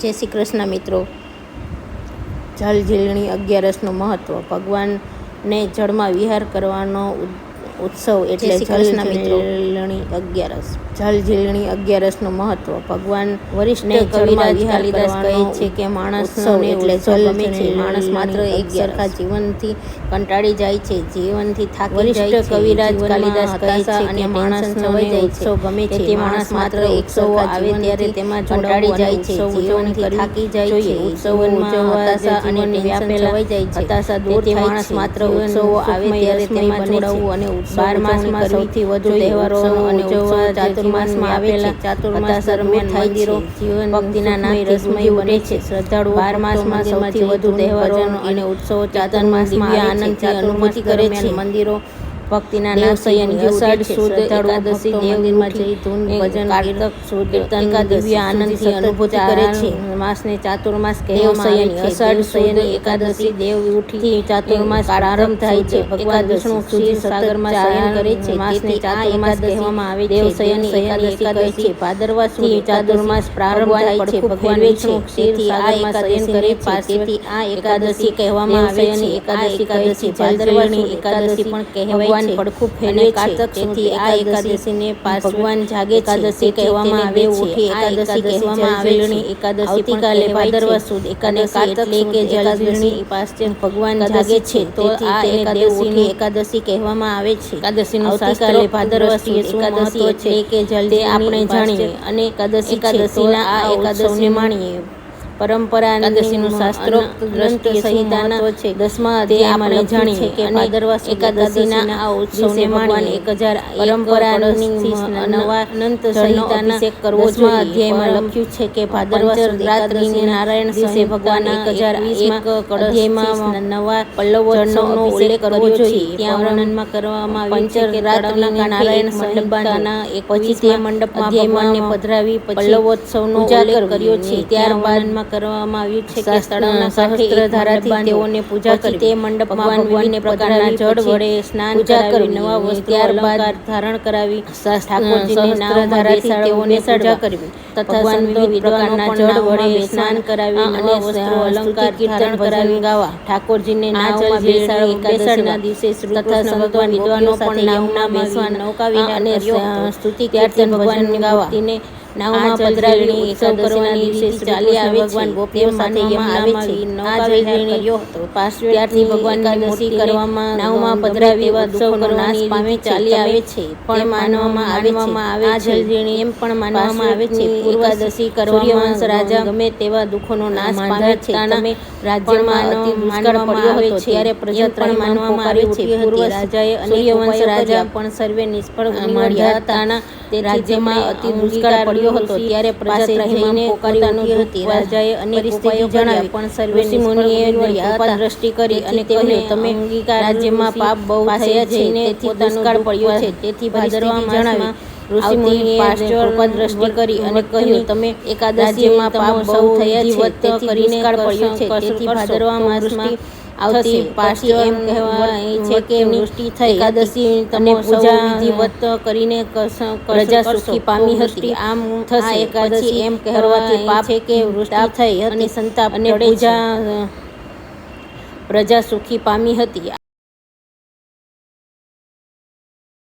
જય શ્રી કૃષ્ણ મિત્રો. જલ ઝીલણી અગિયારસનું મહત્ત્વ ભગવાનને જળમાં વિહાર કરવાનો ઉત્સવ એટલે જય શ્રી કૃષ્ણ જલ મિત્રો. ઝીલણી અગિયારસ. જલઝીલણી અગિયારસનું મહત્વ. ભગવાન વરિષ્ઠ કવિરાજ કાલિદાસ કહે છે કે માણસ એટલે જલ ગમે છે. માણસ માત્ર એક. સરખા જીવનથી કંટાળી જાય છે. જીવનથી થાકી વરિષ્ઠ છે. કવિરાજ કાલિદાસ કહે છે અને માણસ નવાઈ જાય ઉત્સવ ગમે છે. તે માણસ માત્ર એકસો આવે ત્યારે તેમાં કંટાળી જાય છે. જીવનથી થાકી જાય. છે. ઉત્સવો હતાશા અને વ્યાપેલા જાય છે હતાશા દૂર માણસ માત્ર ઉત્સવો આવે ત્યારે તેમાં જોડાવું અને બાર માસમાં સૌથી વધુ તહેવારો અને ઉજવવા ચાતુર્માસમાં આવેલા. ચાતુર્માસ દરમિયાન. મંદિરો જીવન ભક્તિના નામ રસમય બને છે. શ્રદ્ધાળુ બાર માસમાં સૌથી વધુ તહેવારો અને ઉત્સવો ચાતુર્માસમાં આનંદથી અનુભૂતિ કરે છે મંદિરો ભક્તિના દેવ નામથી શયન ગુંજી ઉઠે અષાઢ. સુદ એકાદશી દેવ મંદિરમાં જઈ ધૂન, ભજન, કારતક સુદ કીર્તન, એકાદશી દિવ્ય આનંદથી અનુભૂતિ કરે છે. માસને ચાતુર્માસ કહેવામાં આવે છે. અષાઢ સુદ એકાદશી દેવ ઉઠી ચાતુર્માસ પ્રારંભ થાય છે. ભગવાન એકાદશી વિષ્ણુ સુધી સાગરમાં શયન કરે છે. માસને ચાતુર્માસ કહેવામાં આવે છે. શયન દેવ શયન એકાદશી કહે છે. ભાદરવા સુધી ચાતુર્માસ પ્રારંભ થાય છે. ભગવાન વિષ્ણુ. તેથી આ શયન કરે છે. તેથી આ એકાદશી એકાદશી કહેવામાં આવે અને છે. એકાદશી એકાદશી કહે છે. ભાદરવાની એકાદશી પણ કહેવાય ભગવાન પડખું ફેરવે છે. તેથી આ એકાદશીને ને ભગવાન જાગે એકાદશી કહેવામાં આવે છે આ એકાદશી કહેવામાં આવે છે. એકાદશી આવતીકાલે ભાદરવા સુદ એકાદશી એટલે કે એકાદશી જલઝેલણી ભગવાન જાગે છે. તો આ દેવ એકાદશી કહેવામાં આવે છે એકાદશીનું આવતીકાલે ભાદરવા સુદ એકાદશી એટલે છે કે જલ્દી આપણે જાણીએ અને એકાદશી. એકાદશીના આ આ એકાદશીને માણીએ પરંપરાની એકાદશીનું શાસ્ત્રોક્ત ગ્રંથ સંહિતાના છે. દસમા અધ્યાય અધ્યાયમાં આપણે લખ્યું છે કે ભાદરવા એકાદશીના આ ઉત્સવને દિવસે એક હજાર પરંપરાની નવા અનંત સંહિતાના કરવો દસમા અધ્યાયમાં લખ્યું છે કે ભાદરવા સુદ નારાયણ દિવસે ભગવાન એક હજાર એક અધ્યાયમાં નવા પલ્લવ જળનો ઉલ્લેખ કરવો જોઈએ. ત્યાં વર્ણનમાં કરવામાં આવ્યું છે પંચરાત્રિને તળાવના કાંઠે એક. પછી તે મંડપમાં ભગવાનને પધરાવી પલ્લવોત્સવનો ઉલ્લેખ કર્યો છે ત્યારબાદ ત્યારબાદ વર્ણનમાં કરવામાં આવ્યું છે કે તળાવના કાંઠે એક તેઓને પૂજા કરી તે મંડપમાં ભગવાન વિવિધ પ્રકારના જળ વડે સ્નાન પૂજા કરાવી નવા વસ્ત્રો અલંકાર ધારણ કરાવી ઠાકોરજીને નાવમાં તેઓને પૂજા કરવી. તથા ભગવાન સંતો પ્રકારના જળ વડે સ્નાન કરાવી અને વસ્ત્રો અલંકાર કીર્તન કરાવી. ગાવા. ઠાકોરજીને નાવમાં જલઝેલણી એકાદશીના દિવસે તથા સંતો વિદ્વાનો પણ યમુનામાં બેસવા બેસવા નૌકા નૌકા અને સ્તુતિ કીર્તન ભગવાન ગાવા. નાવમાં જલઝેલણી પધરાવી ઉત્સવ એકાદશીના દિવસે ચાલી આવે ભગવાન ગોપીઓ સાથે આવે છે આ વિહાર કર્યો હતો. ત્યારથી ભગવાનની મૂર્તિ કરવામાં નવમા પધરાવી તેવા ઉત્સવ દુઃખોનો નાશ પામે. ચાલી આવે છે. પણ માનવામાં આવે છે. માનવામાં આવે આ જલઝેલણી એમ પણ માનવામાં આવે છે. પૂર્વાદશી કરવામાં રાજા ગમે તેવા દુઃખોનો નાશ પામે છે. તમે રાજ્યમાં અતિ દુષ્કાળ પડ્યો છે. ત્યારે પ્રજા પણ માનવામાં આવે છે. પૂર્વ રાજાએ અનેક સૂર્યવંશ રાજા પણ સર્વે નિષ્ફળ આ હતા. તે રાજ્યમાં અતિ દુષ્કાળ પડ્યો હતો ત્યારે પ્રજા જઈને પોકારી હતી. રાજાએ અનેક પરિસ્થિતિ જણાવી પણ પણ સર્વે સર્વે મુનિએ કૃપા દ્રષ્ટિ કરી અને તેથી તમે રાજ્યમાં પાપ બહુ થયા છે તેથી દુષ્કાળ પડ્યો છે. તેથી ભાદરવા જણાવી. માસમાં ઋષિમુનિએ ઋષિમુનિએ પાશ્ચર દ્રષ્ટિ કરી અને કહ્યું તમે એકાદશીમાં પાપ સૌ થયા છે કરીને પડ્યો છે તેથી ભાદરવા માસમાં આવતી પાછી એમ એમ કહેવાય છે કે વૃષ્ટિ વૃષ્ટિ થઈ એકાદશી એકાદશી તમે તમે પૂજા વિધિવત વિધિવત કરીને પ્રજા સુખી પામી હતી. આમ થશે. એકાદશી એમ કહેવાથી પાપ છે કે વૃષ્ટિ થઈ અને અને સંતાપ અને પૂજા પ્રજા સુખી પામી હતી